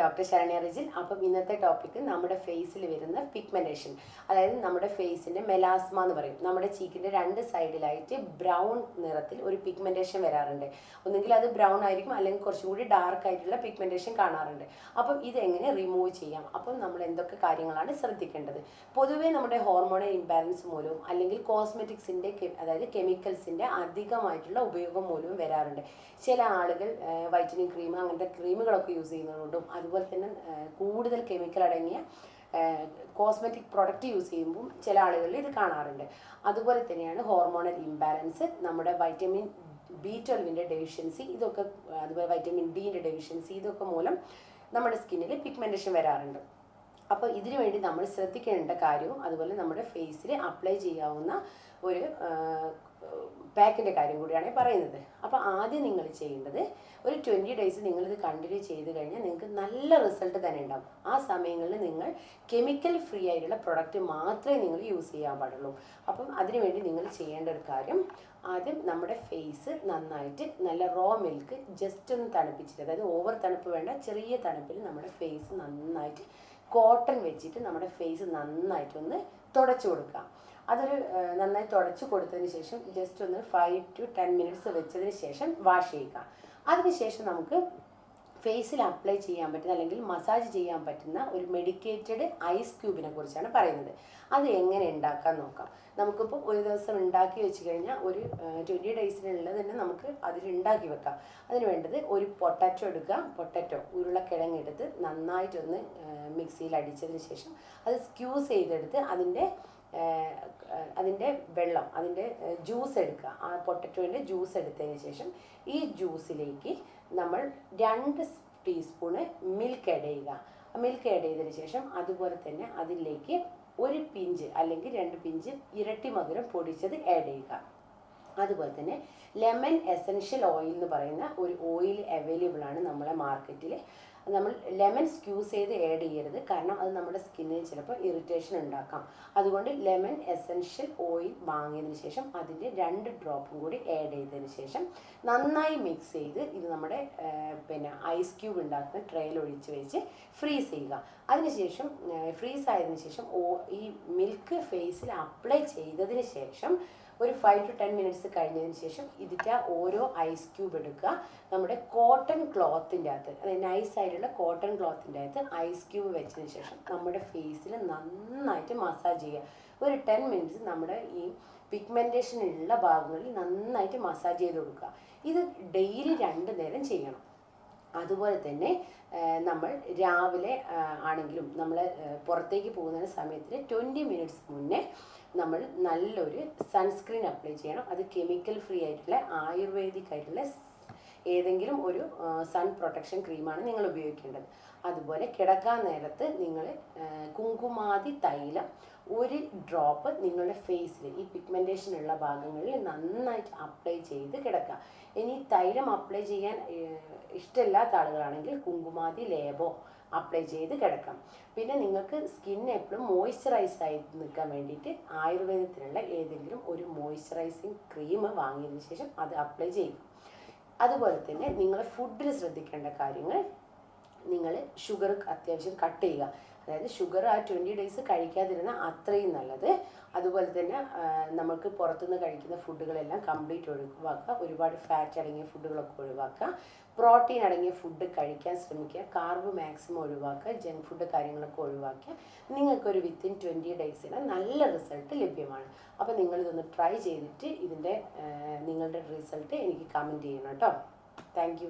Doctor Saranya Rijil അപ്പം ഇന്നത്തെ topic നമ്മുടെ ഫേസിൽ വരുന്ന പിഗ്മെന്റേഷൻ അതായത് നമ്മുടെ ഫേസിന്റെ മെലാസ്മ എന്ന് പറയും. നമ്മുടെ ചീക്കിന്റെ രണ്ട് സൈഡിലായിട്ട് ബ്രൗൺ നിറത്തിൽ ഒരു പിഗ്മെന്റേഷൻ വരാറുണ്ട്. ഒന്നുകിൽ അത് ബ്രൗൺ ആയിരിക്കും അല്ലെങ്കിൽ കുറച്ചും കൂടി ഡാർക്ക് ആയിട്ടുള്ള പിഗ്മെന്റേഷൻ കാണാറുണ്ട്. അപ്പം ഇതെങ്ങനെ റിമൂവ് ചെയ്യാം? അപ്പം നമ്മൾ എന്തൊക്കെ കാര്യങ്ങളാണ് ശ്രദ്ധിക്കേണ്ടത്? പൊതുവേ നമ്മുടെ ഹോർമോണൽ ഇംബാലൻസ് മൂലവും അല്ലെങ്കിൽ കോസ്മെറ്റിക്സിന്റെ അതായത് കെമിക്കൽസിന്റെ അധികമായിട്ടുള്ള ഉപയോഗം മൂലവും വരാറുണ്ട്. ചില ആളുകൾ വൈറ്റനിങ് ക്രീം അങ്ങനത്തെ ക്രീമുകളൊക്കെ യൂസ് ചെയ്യുന്നതുകൊണ്ടും അതുപോലെ തന്നെ കൂടുതൽ കെമിക്കൽ അടങ്ങിയ കോസ്മെറ്റിക് പ്രൊഡക്റ്റ് യൂസ് ചെയ്യുമ്പോൾ ചില ആളുകളിൽ ഇത് കാണാറുണ്ട്. അതുപോലെ തന്നെയാണ് ഹോർമോണൽ ഇംബാലൻസ് നമ്മുടെ വൈറ്റമിൻ ബി ട്വൽവിന്റെ ഡെഫിഷ്യൻസി ഇതൊക്കെ അതുപോലെ വൈറ്റമിൻ ഡിന്റെ ഡെഫിഷ്യൻസി ഇതൊക്കെ മൂലം നമ്മുടെ സ്കിന്നിൽ പിഗ്മെന്റേഷൻ വരാറുണ്ട്. അപ്പോൾ ഇതിനു വേണ്ടി നമ്മൾ ശ്രദ്ധിക്കേണ്ട കാര്യവും അതുപോലെ നമ്മുടെ ഫേസിൽ അപ്ലൈ ചെയ്യാവുന്ന ഒരു പാക്കിന്റെ കാര്യം കൂടിയാണ് പറയുന്നത്. അപ്പോൾ ആദ്യം നിങ്ങൾ ചെയ്യേണ്ടത് ഒരു ട്വന്റി ഡേയ്സ് നിങ്ങളിത് കണ്ടിന്യൂ ചെയ്ത് കഴിഞ്ഞാൽ നിങ്ങൾക്ക് നല്ല റിസൾട്ട് തന്നെ ഉണ്ടാവും. ആ സമയങ്ങളിൽ നിങ്ങൾ കെമിക്കൽ ഫ്രീ ആയിട്ടുള്ള പ്രൊഡക്റ്റ് മാത്രമേ നിങ്ങൾ യൂസ് ചെയ്യാൻ പാടുള്ളൂ. അപ്പം അതിനുവേണ്ടി നിങ്ങൾ ചെയ്യേണ്ട ഒരു കാര്യം ആദ്യം നമ്മുടെ ഫേസ് നന്നായിട്ട് നല്ല റോ മിൽക്ക് ജസ്റ്റ് ഒന്ന് തണുപ്പിച്ചിട്ട് അതായത് ഓവർ തണുപ്പ് വേണ്ട ചെറിയ തണുപ്പിൽ നമ്മുടെ ഫേസ് നന്നായിട്ട് കോട്ടൺ വെച്ചിട്ട് നമ്മുടെ ഫേസ് നന്നായിട്ടൊന്ന് തുടച്ചു കൊടുക്കുക. അതൊരു നന്നായി തുടച്ചു കൊടുത്തതിന് ശേഷം ജസ്റ്റ് ഒന്ന് ഫൈവ് ടു ടെൻ മിനിറ്റ്സ് വെച്ചതിന് ശേഷം വാഷ് ചെയ്യുക. അതിനുശേഷം നമുക്ക് ഫേസിൽ അപ്ലൈ ചെയ്യാൻ പറ്റുന്ന അല്ലെങ്കിൽ മസാജ് ചെയ്യാൻ പറ്റുന്ന ഒരു മെഡിക്കേറ്റഡ് ഐസ് ക്യൂബിനെ കുറിച്ചാണ് പറയുന്നത്. അത് എങ്ങനെ ഉണ്ടാക്കാൻ നോക്കാം? നമുക്കിപ്പോൾ ഒരു ദിവസം ഉണ്ടാക്കി വെച്ച് കഴിഞ്ഞാൽ ഒരു ട്വന്റി ഡേയ്സിനുള്ളത് തന്നെ നമുക്ക് അതിൽ ഉണ്ടാക്കി വെക്കാം. അതിന് വേണ്ടത് ഒരു പൊട്ടാറ്റോ എടുക്കുക. പൊട്ടാറ്റോ ഉരുളക്കിഴങ്ങ് എടുത്ത് നന്നായിട്ടൊന്ന് മിക്സിയിൽ അടിച്ചതിന് ശേഷം അത് സ്ക്യൂസ് ചെയ്തെടുത്ത് അതിന്റെ അതിന്റെ വെള്ളം അതിന്റെ ജ്യൂസ് എടുക്കുക. ആ പൊട്ടറ്റോന്റെ ജ്യൂസ് എടുത്തതിന് ശേഷം ഈ ജ്യൂസിലേക്ക് നമ്മൾ രണ്ട് ടീസ്പൂണ് മിൽക്ക് ആഡ് ചെയ്യുക. മിൽക്ക് ആഡ് ചെയ്തതിന് ശേഷം അതുപോലെ തന്നെ അതിലേക്ക് ഒരു പിഞ്ച് അല്ലെങ്കിൽ രണ്ട് പിഞ്ച് ഇരട്ടി മധുരം പൊടിച്ചത് ആഡ് ചെയ്യുക. അതുപോലെ തന്നെ ലെമൺ എസൻഷ്യൽ ഓയിൽ എന്ന് പറയുന്ന ഒരു ഓയിൽ അവൈലബിൾ ആണ് നമ്മളെ മാർക്കറ്റിൽ നമ്മൾ ലെമൺ സ്ക്യൂസ് ചെയ്ത് ആഡ് ചെയ്യരുത്. കാരണം അത് നമ്മുടെ സ്കിന്നിന് ചിലപ്പോൾ ഇറിറ്റേഷൻ ഉണ്ടാക്കാം. അതുകൊണ്ട് ലെമൺ എസൻഷ്യൽ ഓയിൽ വാങ്ങിയതിന് ശേഷം അതിന്റെ രണ്ട് ഡ്രോപ്പും കൂടി ആഡ് ചെയ്തതിന് ശേഷം നന്നായി മിക്സ് ചെയ്ത് ഇത് നമ്മുടെ പിന്നെ ഐസ് ക്യൂബ് ഉണ്ടാക്കുന്ന ട്രെയിൽ ഒഴിച്ച് വെച്ച് ഫ്രീസ് ചെയ്യുക. അതിനുശേഷം ഫ്രീസ് ആയതിനു ശേഷം ഈ മിൽക്ക് ഫേസിൽ അപ്ലൈ ചെയ്തതിന് ശേഷം ഒരു ഫൈവ് ടു ടെൻ മിനിറ്റ്സ് കഴിഞ്ഞതിന് ശേഷം ഇതിന്റെ ഓരോ ഐസ് ക്യൂബ് എടുക്കുക. നമ്മുടെ കോട്ടൺ ക്ലോത്തിന്റെ അകത്ത് അതായത് നൈസ് ആയിട്ടുള്ള കോട്ടൺ ക്ലോത്തിന്റെ അകത്ത് ഐസ് ക്യൂബ് വെച്ചതിന് ശേഷം നമ്മുടെ ഫേസിൽ നന്നായിട്ട് മസാജ് ചെയ്യുക. ഒരു ടെൻ മിനിറ്റ്സ് നമ്മുടെ ഈ പിഗ്മെന്റേഷൻ ഉള്ള ഭാഗങ്ങളിൽ നന്നായിട്ട് മസാജ് ചെയ്ത് കൊടുക്കുക. ഇത് ഡെയിലി രണ്ട് നേരം ചെയ്യണം. അതുപോലെ തന്നെ നമ്മൾ രാവിലെ ആണെങ്കിലും നമ്മൾ പുറത്തേക്ക് പോകുന്ന സമയത്തിന് ട്വന്റി മിനിറ്റ്സ് മുന്നേ നമ്മൾ നല്ലൊരു സൺസ്ക്രീൻ അപ്ലൈ ചെയ്യണം. അത് കെമിക്കൽ ഫ്രീ ആയിട്ടുള്ള ആയുർവേദിക് ആയിട്ടുള്ള ഏതെങ്കിലും ഒരു സൺ പ്രൊട്ടക്ഷൻ ക്രീമാണ് നിങ്ങൾ ഉപയോഗിക്കേണ്ടത്. അതുപോലെ കിടക്കാൻ നേരത്ത് നിങ്ങൾ കുങ്കുമാതി തൈലം ഒരു ഡ്രോപ്പ് നിങ്ങളുടെ ഫേസിൽ ഈ പിഗ്മെന്റേഷൻ ഉള്ള ഭാഗങ്ങളിൽ നന്നായിട്ട് അപ്ലൈ ചെയ്ത് കിടക്കുക. ഇനി തൈലം അപ്ലൈ ചെയ്യാൻ ഇഷ്ടമില്ലാത്ത ആളുകളാണെങ്കിൽ കുങ്കുമാതി ലേബോ അപ്ലൈ ചെയ്ത് കിടക്കാം. പിന്നെ നിങ്ങൾക്ക് സ്കിൻ എപ്പോഴും മോയ്സ്ചറൈസ് ആയി നിൽക്കാൻ വേണ്ടിയിട്ട് ആയുർവേദത്തിലുള്ള ഏതെങ്കിലും ഒരു മോയ്സ്ചറൈസിങ് ക്രീം വാങ്ങിയതിന് ശേഷം അത് അപ്ലൈ ചെയ്യുക. അതുപോലെ തന്നെ നിങ്ങൾ ഫുഡിൽ ശ്രദ്ധിക്കേണ്ട കാര്യങ്ങൾ നിങ്ങൾ ഷുഗർ അത്യാവശ്യം കട്ട് ചെയ്യുക. അതായത് ഷുഗർ ആ ട്വന്റി ഡേയ്സ് കഴിക്കാതിരുന്ന അത്രയും നല്ലത്. അതുപോലെ തന്നെ നമുക്ക് പുറത്തുനിന്ന് കഴിക്കുന്ന ഫുഡുകളെല്ലാം കംപ്ലീറ്റ് ഒഴിവാക്കുക. ഒരുപാട് ഫാറ്റ് അടങ്ങിയ ഫുഡുകളൊക്കെ ഒഴിവാക്കുക. പ്രോട്ടീൻ അടങ്ങിയ ഫുഡ് കഴിക്കാൻ ശ്രമിക്കുക. കാർബ് മാക്സിമം ഒഴിവാക്കുക ജങ്ക് ഫുഡ് കാര്യങ്ങളൊക്കെ ഒഴിവാക്കുക. നിങ്ങൾക്കൊരു വിത്തിൻ ട്വന്റി ഡേയ്സിന് നല്ല റിസൾട്ട് ലഭ്യമാണ്. അപ്പോൾ നിങ്ങളിതൊന്ന് ട്രൈ ചെയ്തിട്ട് ഇതിന്റെ നിങ്ങളുടെ റിസൾട്ട് എനിക്ക് കമന്റ് ചെയ്യണം കേട്ടോ താങ്ക്